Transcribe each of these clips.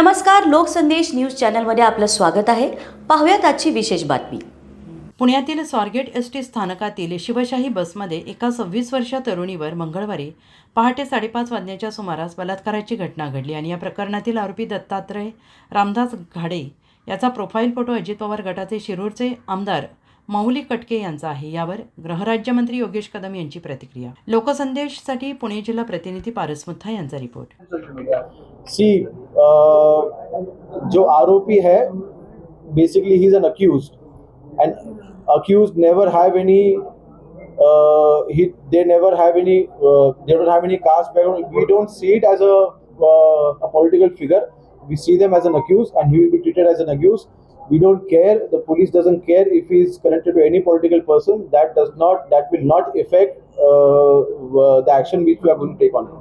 नमस्कार लोकसंदेश न्यूज चॅनलमध्ये आपलं स्वागत आहे. पाहूयात आजची विशेष बातमी. पुण्यातील स्वारगेट एस टी स्थानकातील शिवशाही बसमध्ये एका सव्वीस वर्षीय तरुणीवर मंगळवारी पहाटे साडेपाच वाजण्याच्या सुमारास बलात्काराची घटना घडली आणि या प्रकरणातील आरोपी दत्तात्रय रामदास घाडे याचा प्रोफाईल फोटो अजित पवार गटाचे शिरूरचे आमदार मौली कटके यांचा आहे. यावर गृहराज्यमंत्री योगेश कदम यांची प्रतिक्रिया. लोकसंदेशसाठी पुणे जिल्हा प्रतिनिधी पारस मुथा यांचा रिपोर्ट. सी जो आरोपी है basically he is an accused and accused never have any he they never have any uh, they don't have any caste background we don't see it as a uh, a political figure we see them as an accused and he will be treated as an accused we don't care the police doesn't care if he is connected to any political person that does not that will not affect uh, uh, the action which we are going to take on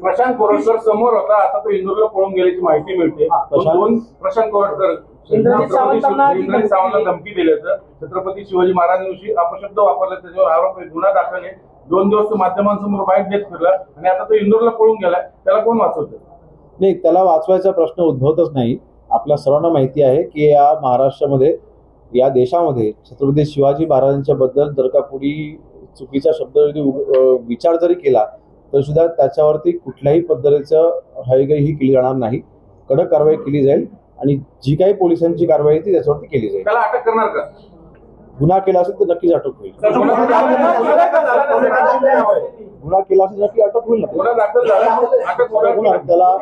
Prashant Koratkar समोर होता. आता तो इंदूरला पळून गेल्याची माहिती मिळते? दोन प्रशांत कोरटकर इंद्रजित सावंतांना धमकी दिल्याचं छत्रपती शिवाजी महाराजांविषयी अपशब्द वापरले त्याच्यावर आरोप आहे, गुन्हा दाखल आहे. दोन दिवस तो माध्यमांसमोर बाईट देत फिरला आणि आता तो इंदूरला पळून गेलाय. त्याला कोण वाचवतं? नाही त्याला वाचवायचा प्रश्न उद्भवतच नाही. आपल्या सर्वांना माहिती आहे की या महाराष्ट्रामध्ये या देशामध्ये छत्रपती शिवाजी महाराजांच्या बद्दल जर का कुणी चुकीचा शब्द जरी विचार जरी केला तर सुद्धा त्याच्यावरती कुठल्याही पद्धतीचं हयगय ही केली जाणार नाही. कडक कारवाई केली जाईल आणि जी काही पोलिसांची कारवाई ती त्याच्यावरती केली जाईल. त्याला अटक करणार का? गुन्हा केला असेल तर नक्कीच अटक होईल. गुन्हा केला असेल तर नक्की अटक होईल ना त्याला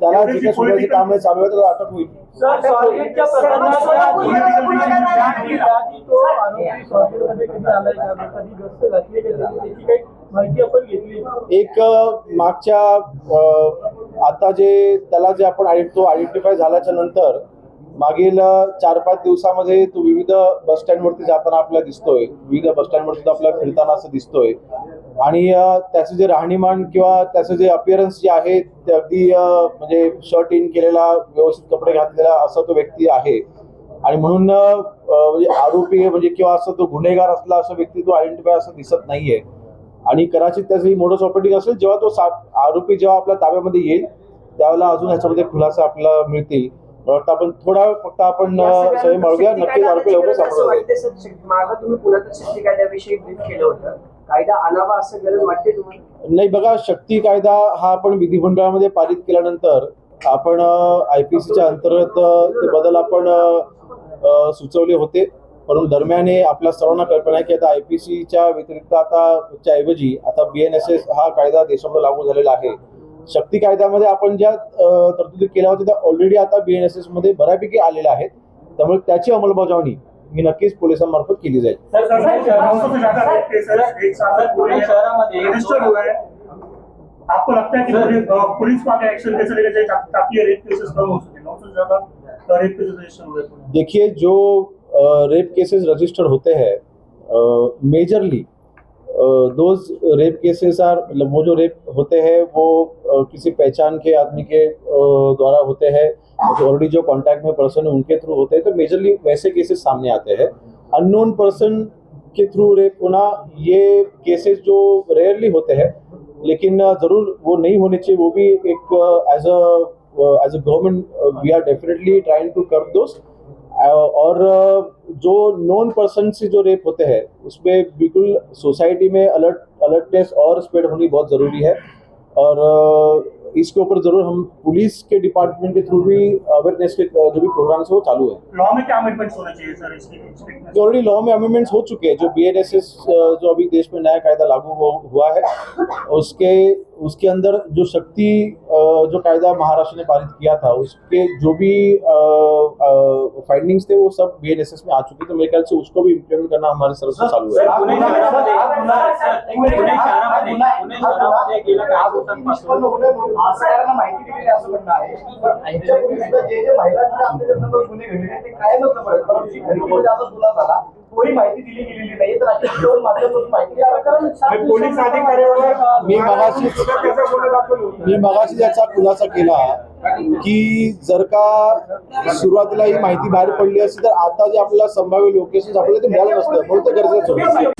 त्याला जे काही काम आहे चालू आहे त्याला अटक होईल. आरोपी एक मागच्या आता जे त्याला जे आपण तो आयडेंटिफाय झाल्याच्यानंतर मागील चार पाच दिवसामध्ये तो विविध बस स्टँडवरती जाताना आपल्याला दिसतोय. विविध बस स्टँडवरती आपल्याला फिरताना असं दिसतोय. आणि त्याचं जे राहणीमान किंवा त्याचं जे अपिअरन्स जे आहे ते अगदी म्हणजे शर्ट इन केलेला व्यवस्थित कपडे घातलेला असा तो व्यक्ती आहे. आणि म्हणून म्हणजे आरोपी म्हणजे किंवा असं तो गुन्हेगार असला असं व्यक्ती तो आयडेंटिफाय असं दिसत नाहीये. आणि कदाचित त्याची मोडस ऑपरेटिंग असेल जेव्हा तो सा आरोपी जेव्हा आपल्या ताब्यामध्ये येईल त्यावेळेला अजून ह्याच्यामध्ये खुलासा आपल्याला मिळतील. वाटतं आपण थोडा फक्त आपण सगळे माळूया नक्कीच आरोपी लवकर सापडला मागं तुम्ही पुण्यात शक्ती कायद्याविषयी ब्रीफ केलं होतं. कायदा आणावा असं गरज वाटते तुम्हाला? नाही बघा शक्ती कायदा हा आपण विधिमंडळामध्ये पारित केल्यानंतर आपण आय पी सीच्या अंतर्गत ते बदल आपण सुचवले होते. परंतु दरम्यान हे आपल्या सर्वांना कल्पना आहे की आता आय पी सीच्या व्यतिरिक्त आता च्या ऐवजी आता बी एन एस एस हा कायदा देशामध्ये लागू झालेला आहे शक्ती कायद्यामध्ये आपण ज्या तरतुदी केल्या होत्या त्या ऑलरेडी आता बी एन एस एसमध्ये बऱ्यापैकी आलेल्या आहेत त्यामुळे त्याची अंमलबजावणी ही नक्कीच पोलिसांमार्फत केली जाईल पुणे शहरामध्ये रजिस्टर हुआ है आपको लगता है कि पुलिस अ, पुलिस को आगे एक्शन कैसे लेना चाहिए ता- ताकि ये रेप केसेस कम हो सके नौ सौ से ज्यादा रेप केसेस रजिस्टर हुए हैं पुणे में। देखिए जो रेप केसेस रजिस्टर होते हैं majorly those rape cases are मतलब वो जो रेप होते हैं वो अ, किसी पहचान के आदमी के अ, द्वारा होते हैं ऑलरेडी जो कांटेक्ट में पर्सन है उनके थ्रू होते हैं तो मेजरली वैसे केसेस सामने आते हैं। अननोन पर्सन के थ्रू रेप होना ये केसेस जो रेयरली होते हैं लेकिन ज़रूर वो नहीं होने चाहिए वो भी एक as a as a government we are definitely trying to कर दोस्त और जो नॉन पर्सन से जो रेप होते हैं उसमें बिल्कुल सोसाइटी में अलर्ट अलर्टनेस और स्प्रेड होनी बहुत ज़रूरी है। और इसके ऊपर ज़रूर हम पुलिस के डिपार्टमेंट के थ्रू भी अवेयरनेस के जो भी प्रोग्राम्स है वो चालू है। लॉ में क्या अमेंडमेंट्स होने चाहिए सर इसके ऑलरेडी लॉ में अमेंडमेंट्स हो चुके हैं जो बी एन एस एस जो अभी देश में नया कायदा लागू हुआ है उसके उसके अंदर जो शक्ति जो कायदा महाराष्ट्र ने पारित किया था उसके जो भी फाइंडिंग्स थे वो सब बी में आ चुके थे मेरे ख्याल से उसको भी इम्प्लीमेंट करना हमारे तरफ से चालू है पुणे शहरामध्ये पुणे शहरामध्ये पुणे शहरामध्ये गेल्या काही दिवसांपासून सगळ्यांना माहिती दिलेली असं म्हणणं आहे पण याच्यापूर्वी सुद्धा जे जे महिलांच्या आमच्याकडनं गुन्हे घडलेले ते काय नव्हतं पडत परंतु जी घटनेमध्ये आता गुन्हा झाला तोही माहिती दिली गेलेली नाही तर अशा व्हिडिओ माध्यमातून माहिती द्यावी. कारण सात पोलीस अधिकाऱ्यावर मी मगाशी मी मगाशी याचा खुलासा केला की जर का सुरुवातीला ही माहिती बाहेर पडली असती तर आता जे आपल्याला संभाव्य लोकेशन आपल्याला ते मिळालं नसतं म्हणून ते गरजेचं होतं.